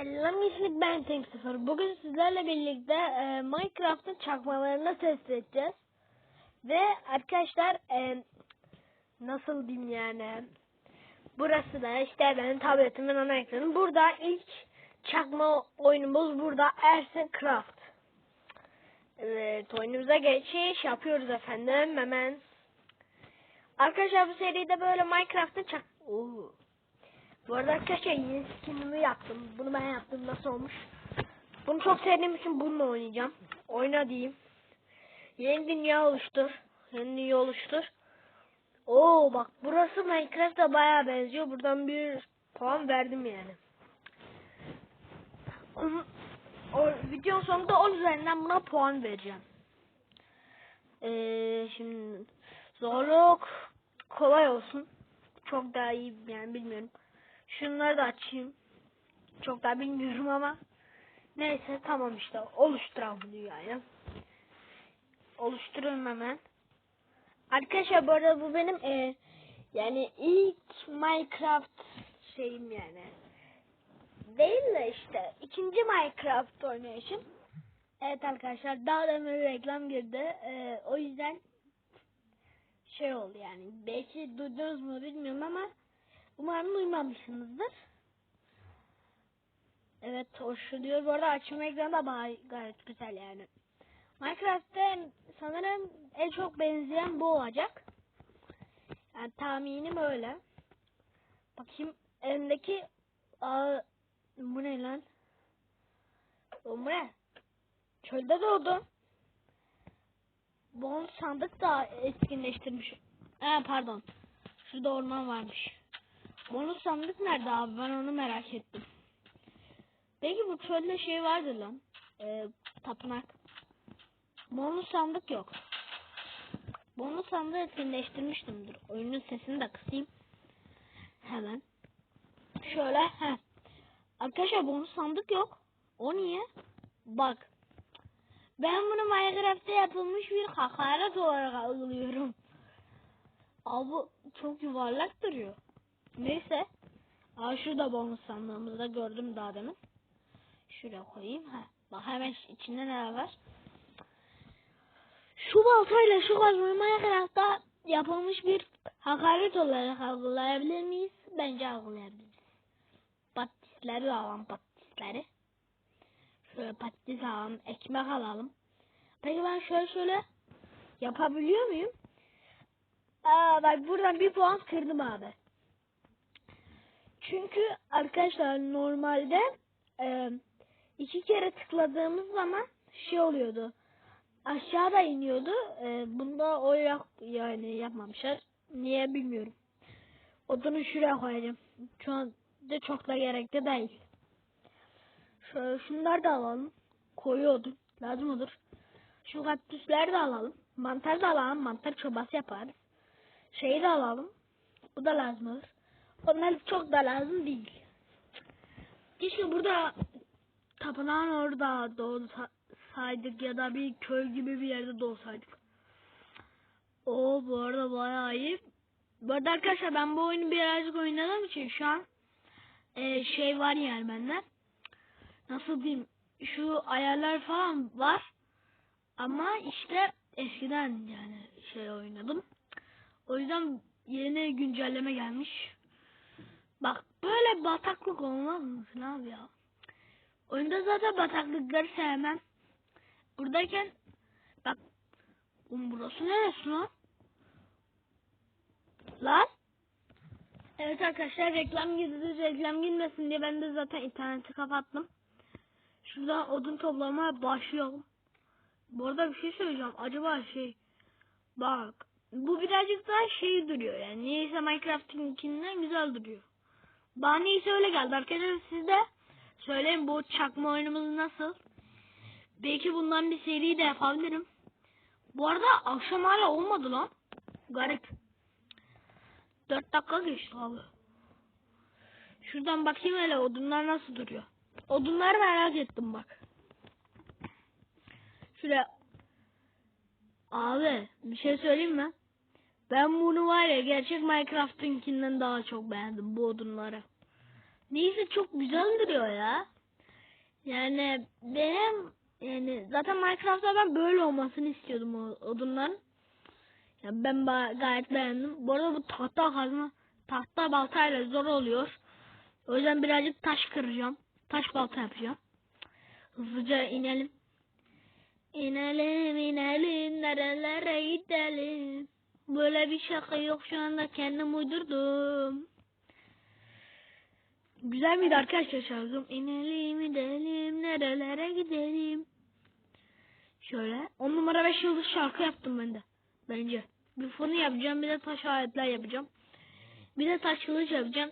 Selam ismik ben Tank 0. Bugün sizlerle birlikte e, Minecraft'ın çakmalarını test edeceğiz. Ve arkadaşlar e, nasıl diyeyim yani. Burası da işte benim tabletimin ana ekranı. Burada ilk çakma oyunumuz burada Ersin Craft. Evet oyunumuza geçiş yapıyoruz efendim hemen. Arkadaşlar bu seride böyle Minecraft'ın çak... Oo. Bu arada arkadaşlar yeni skinimi yaptım. Bunu ben yaptım. Nasıl olmuş? Bunu çok sevdiğim için bununla oynayacağım. Oyna diyeyim. Yeni dünya oluştur. Yeni dünya oluştur. Oo bak burası Minecraft'a baya benziyor. Buradan bir puan verdim yani. O videonun sonunda 10 üzerinden buna puan vereceğim. Ee, şimdi zorluk kolay olsun. Çok daha iyi yani bilmiyorum. Şunları da açayım. Çok da bilmiyorum ama. Neyse tamam işte oluşturalım dünyayı. Oluşturun hemen. Arkadaşlar bu arada bu benim e, yani ilk Minecraft şeyim yani. Değil de işte ikinci Minecraft oynayışım. Evet arkadaşlar daha demin reklam girdi. E, o yüzden şey oldu yani. Belki duydunuz mu bilmiyorum ama Umarım duymamışsınızdır. Evet hoşlanıyor. Bu arada açma ekranı da gayet güzel yani. Minecraft'ta sanırım en çok benzeyen bu olacak. Yani tahminim öyle. Bakayım elimdeki aa, bu ne lan? Bu ne? Çölde doğdu. Bon sandık da etkinleştirmiş. Ha pardon. Şurada orman varmış. Bonus sandık nerede abi? Ben onu merak ettim. Peki bu çölde şey vardı lan. Ee, tapınak. Bonus sandık yok. Bonus sandığı etkinleştirmiştimdir. Oyunun sesini de kısayım. Hemen. Şöyle. Heh. Arkadaşlar bonus sandık yok. O niye? Bak. Ben bunu Minecraft'ta yapılmış bir hakaret olarak algılıyorum. Abi çok yuvarlak duruyor. Neyse. Aa şurada bonus sandığımızda gördüm daha demin. Şuraya koyayım. Ha. Bak hemen içinde neler var. Şu baltayla şu kazmayı Minecraft'ta yapılmış bir hakaret olarak algılayabilir miyiz? Bence algılayabiliriz. Patisleri alalım patisleri. Şöyle patates alalım, ekmek alalım. Peki ben şöyle şöyle yapabiliyor muyum? Aa bak buradan bir puan kırdım abi. Çünkü arkadaşlar normalde e, iki kere tıkladığımız zaman şey oluyordu. Aşağıda iniyordu. E, bunda o yap, yani yapmamışlar. Niye bilmiyorum. Odunu şuraya koyacağım. Şu an de çok da gerekli değil. Şöyle şunları da alalım. Koyu odun. Lazım olur. Şu kaktüsleri de alalım. Mantar da alalım. Mantar çorbası yaparız. Şeyi de alalım. Bu da lazım olur. Onlar çok da lazım değil. Keşke burada tapınağın orada doğsaydık ya da bir köy gibi bir yerde doğsaydık. O bu arada bayağı iyi. Bu arada arkadaşlar ben bu oyunu birazcık oynadığım için şu an e, şey var yani bende. Nasıl diyeyim? Şu ayarlar falan var. Ama işte eskiden yani şey oynadım. O yüzden yeni güncelleme gelmiş. Bak böyle bataklık olmaz mısın abi ya? Oyunda zaten bataklıkları sevmem. Buradayken bak oğlum burası neresi lan? Lan? Evet arkadaşlar reklam girdi. Reklam girmesin diye ben de zaten interneti kapattım. Şuradan odun toplamaya başlayalım. Bu arada bir şey söyleyeceğim. Acaba şey bak bu birazcık daha şey duruyor yani. Niyeyse Minecraft'inkinden güzel duruyor. Bana neyse öyle geldi. Arkadaşlar siz de söyleyin bu çakma oyunumuz nasıl? Belki bundan bir seri de yapabilirim. Bu arada akşam hala olmadı lan. Garip. 4 dakika geçti abi. Şuradan bakayım hele odunlar nasıl duruyor. Odunları merak ettim bak. Şuraya. Abi bir şey söyleyeyim mi? Ben bunu var ya gerçek Minecraft'ınkinden daha çok beğendim bu odunları. Neyse çok güzel duruyor ya. Yani benim yani zaten Minecraft'ta ben böyle olmasını istiyordum o odunların. Ya ben gayet beğendim. Bu arada bu tahta kazma tahta baltayla zor oluyor. O yüzden birazcık taş kıracağım. Taş balta yapacağım. Hızlıca inelim. İnelim inelim nerelere gidelim. Böyle bir şaka yok şu anda kendim uydurdum. Güzel miydi arkadaşlar şarkım? İnelim gidelim nerelere gidelim. Şöyle 10 numara 5 yıldız şarkı yaptım ben de. Bence. Bir fonu yapacağım bir de taş aletler yapacağım. Bir de taş kılıç yapacağım.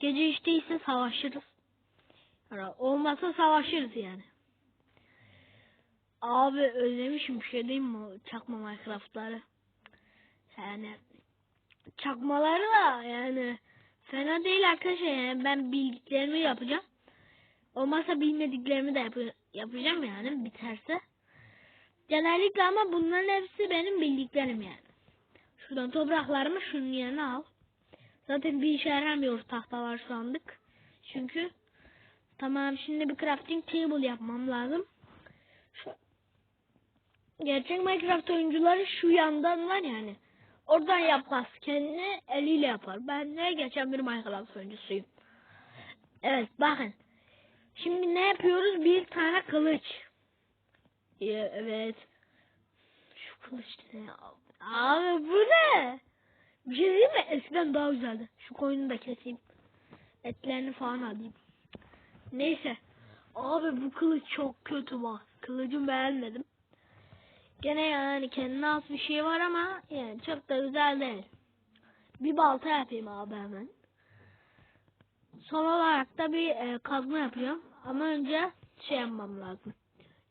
Gece işte ise savaşırız. Yani olmazsa savaşırız yani. Abi özlemişim bir şey diyeyim mi? Çakma Minecraft'ları. Yani çakmaları da yani fena değil arkadaşlar yani ben bildiklerimi yapacağım. Olmazsa bilmediklerimi de yap- yapacağım yani biterse. Genellikle ama bunların hepsi benim bildiklerim yani. Şuradan topraklarımı şunun yerine al. Zaten bir işe yaramıyor tahtalar sandık. Çünkü tamam şimdi bir crafting table yapmam lazım. Şu, gerçek Minecraft oyuncuları şu yandan var yani. Oradan yapmaz. Kendini eliyle yapar. Ben de geçen bir Minecraft oyuncusuyum. Evet bakın. Şimdi ne yapıyoruz? Bir tane kılıç. Evet. Şu kılıç ne? Abi bu ne? Bir şey diyeyim mi? Eskiden daha güzeldi. Şu koyunu da keseyim. Etlerini falan alayım. Neyse. Abi bu kılıç çok kötü bak. Kılıcımı beğenmedim. Gene yani kendine has bir şey var ama yani çok da güzel değil. Bir balta yapayım abi hemen. Son olarak da bir e, kazma yapacağım. Ama önce şey yapmam lazım.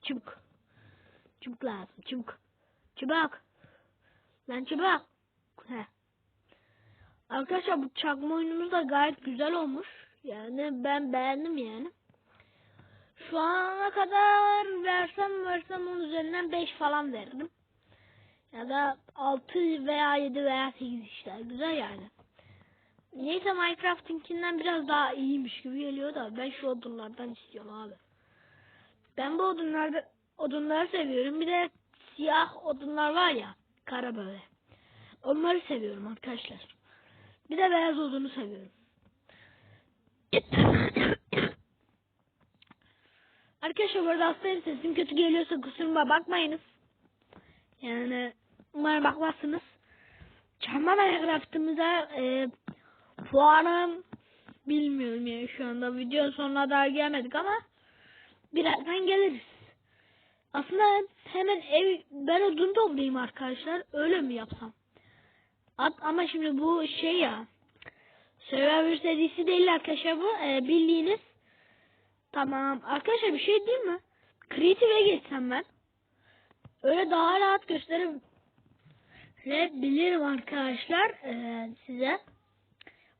Çubuk. Çubuk lazım. Çubuk. Çubuk. Lan çubuk. Heh. Arkadaşlar bu çakma oyunumuz da gayet güzel olmuş. Yani ben beğendim yani. Şu ana kadar versem versem onun üzerinden 5 falan verdim. Ya da 6 veya 7 veya 8 işte. Güzel yani. Neyse Minecraft'inkinden biraz daha iyiymiş gibi geliyor da ben şu odunlardan istiyorum abi. Ben bu odunlarda odunları seviyorum. Bir de siyah odunlar var ya. Kara böyle. Onları seviyorum arkadaşlar. Bir de beyaz odunu seviyorum. Arkadaşlar bu hastayım sesim kötü geliyorsa kusuruma bakmayınız. Yani umarım bakmazsınız. Çarmıha Minecraft'ımıza e, puanım bilmiyorum yani şu anda video sonuna daha gelmedik ama birazdan geliriz. Aslında hemen ev ben odun toplayayım arkadaşlar. Öyle mi yapsam? At, ama şimdi bu şey ya Survivor serisi değil arkadaşlar bu. E, bildiğiniz Tamam. Arkadaşlar bir şey diyeyim mi? Creative'e geçsem ben. Öyle daha rahat gösterebilirim arkadaşlar e, size.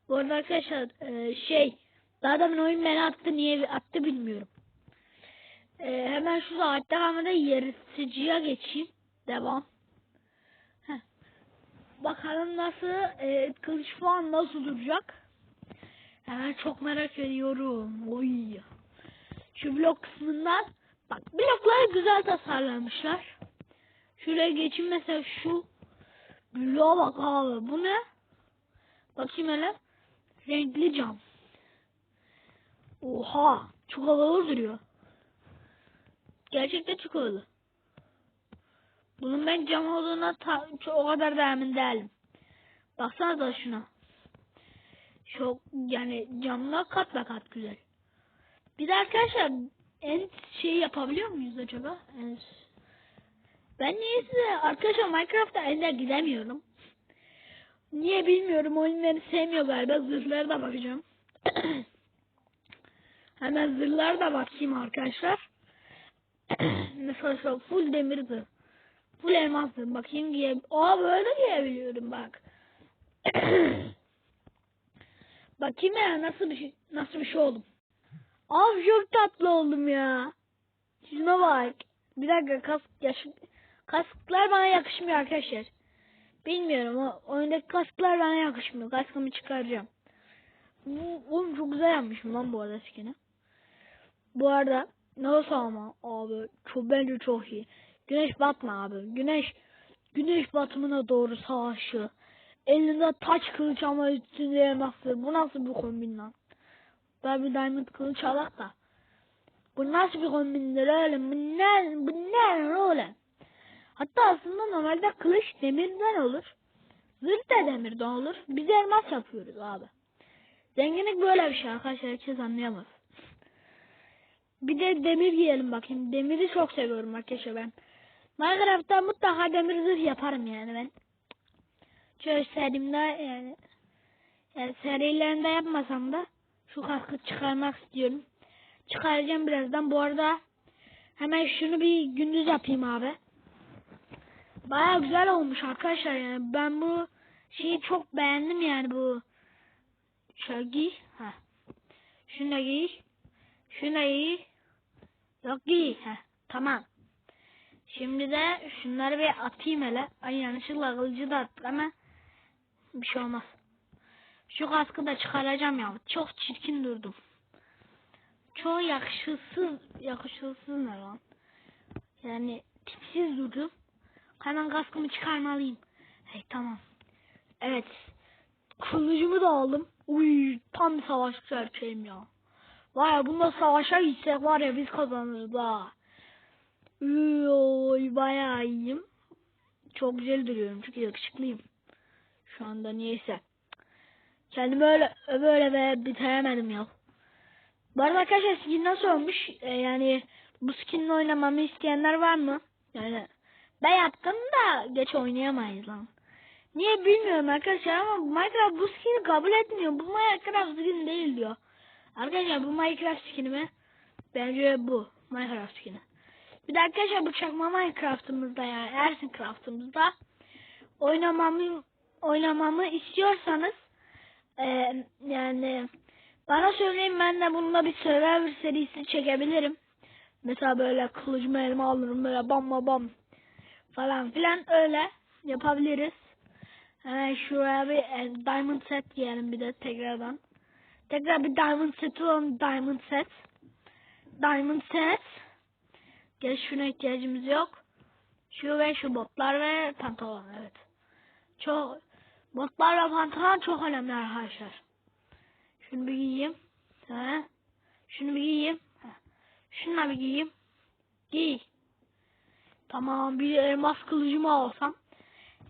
Bu arada arkadaşlar e, şey daha da oyun beni attı niye attı bilmiyorum. E, hemen şu saatte kalmadan yaratıcıya geçeyim. Devam. Bakalım nasıl e, kılıç falan nasıl duracak. Hemen çok merak ediyorum. Oy. Şu blok kısmından bak blokları güzel tasarlamışlar. Şuraya geçeyim mesela şu bloğa bak abi. Bu ne? Bakayım hele. Renkli cam. Oha. Çok havalı duruyor. Gerçekten çok havalı. Bunun ben cam olduğuna o kadar da emin değilim. Baksana da şuna. Çok yani camlar kat kat güzel. Bir de arkadaşlar en şey yapabiliyor muyuz acaba? En... Ben niye size arkadaşlar Minecraft'ta ender gidemiyorum. Niye bilmiyorum. Oyunları sevmiyor galiba. Zırhlara da bakacağım. Hemen zırhlara da bakayım arkadaşlar. Mesela şu full demirdi. Full elmastı. Bakayım giye. Aa böyle giyebiliyorum bak. bakayım ya nasıl bir şey nasıl bir şey oldum. Abi çok tatlı oldum ya. Şuna bak. Bir dakika kask yaş kasklar bana yakışmıyor arkadaşlar. Bilmiyorum o oyundaki kasklar bana yakışmıyor. Kaskımı çıkaracağım. Bu, oğlum çok güzel yapmışım lan bu arada skin'i. Bu arada Nasıl ama abi çok bence çok iyi. Güneş batma abi. Güneş güneş batımına doğru savaşı. Elinde taç kılıç ama üstünde elmaslı. Bu nasıl bir kombin lan? Ben bir diamond kılıç alak da. Bu nasıl bir kombindir oğlum? Bu ne? Bu ne oğlum? Hatta aslında normalde kılıç demirden olur. Zırh da demirden olur. Biz elmas yapıyoruz abi. Zenginlik böyle bir şey arkadaşlar. Herkes anlayamaz. Bir de demir giyelim bakayım. Demiri çok seviyorum arkadaşlar ben. Minecraft'ta mutlaka demir zırh yaparım yani ben. Şöyle serimde yani, yani serilerinde yapmasam da şu kaskı çıkarmak istiyorum. Çıkaracağım birazdan. Bu arada hemen şunu bir gündüz yapayım abi. Baya güzel olmuş arkadaşlar yani. Ben bu şeyi çok beğendim yani bu. Şöyle giy. Ha. Şunu da giy. Şunu da giy. Yok giy. Ha. Tamam. Şimdi de şunları bir atayım hele. Ay yanlışlıkla kılıcı da attık ama bir şey olmaz. Şu kaskı da çıkaracağım ya. Çok çirkin durdum. Çok yakışıksız. Yakışıksız ne lan? Yani tipsiz durdum. Hemen kaskımı çıkarmalıyım. Hey tamam. Evet. Kılıcımı da aldım. Uy tam savaşçı erkeğim ya. Var ya bununla savaşa gitsek var ya biz kazanırız ha. Uy, bayağı iyiyim. Çok güzel duruyorum çünkü yakışıklıyım. Şu anda niyeyse. Kendimi öyle böyle ve bitiremedim ya. Bu arada arkadaşlar skin nasıl olmuş? Ee, yani bu skinle oynamamı isteyenler var mı? Yani ben yaptım da geç oynayamayız lan. Niye bilmiyorum arkadaşlar ama Minecraft bu skin'i kabul etmiyor. Bu Minecraft skin değil diyor. Arkadaşlar bu Minecraft skin'i mi? Bence bu Minecraft skin'i. Bir de arkadaşlar bu çakma Minecraft'ımızda yani Ersin Craft'ımızda oynamamı oynamamı istiyorsanız eee, yani bana söyleyin ben de bununla bir Survivor serisi çekebilirim. Mesela böyle kılıcımı elime alırım böyle bam bam bam falan filan öyle yapabiliriz. Hemen şuraya bir e, diamond set giyelim bir de tekrardan. Tekrar bir diamond set alalım diamond set. Diamond set. Gel şuna ihtiyacımız yok. Şu ve şu botlar ve pantolon evet. Çok botlar ve pantolon çok önemli arkadaşlar. Şunu bir giyeyim. Ha. Şunu bir giyeyim. Ha. Şunu bir giyeyim. Giy. Tamam bir elmas kılıcımı alsam.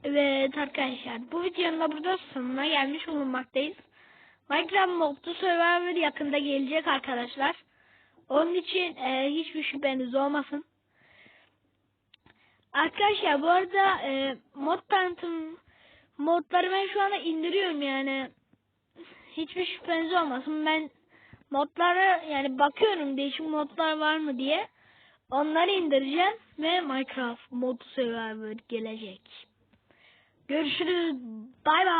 Evet arkadaşlar bu videonun da burada sonuna gelmiş bulunmaktayız. Minecraft Modlu Survivor yakında gelecek arkadaşlar. Onun için e, hiçbir şüpheniz olmasın. Arkadaşlar bu arada e, mod tanıtım modları ben şu anda indiriyorum yani. Hiçbir şüpheniz olmasın. Ben modları yani bakıyorum değişik modlar var mı diye. Onları indireceğim ve Minecraft Mod Survivor gelecek. Görüşürüz. Bay bay.